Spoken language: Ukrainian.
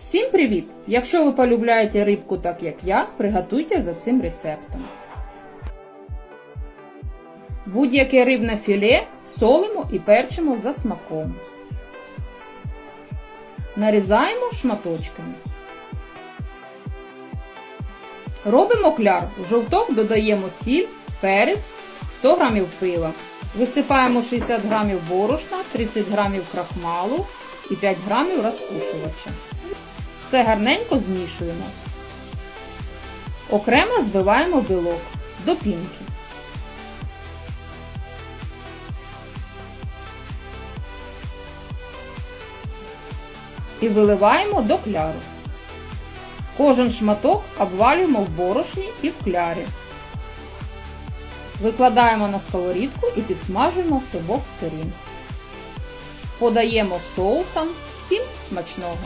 Всім привіт! Якщо ви полюбляєте рибку так як я, приготуйте за цим рецептом. Будь-яке рибне філе солимо і перчимо за смаком. Нарізаємо шматочками. Робимо кляр. В жовток додаємо сіль, перець, 100 г пива. Висипаємо 60 г борошна, 30 г крахмалу і 5 г розпушувача. Все гарненько змішуємо. Окремо збиваємо білок до пінки. І виливаємо до кляру. Кожен шматок обвалюємо в борошні і в клярі. Викладаємо на сковорідку і підсмажуємо з обох сторін. Подаємо соусом. Всім смачного!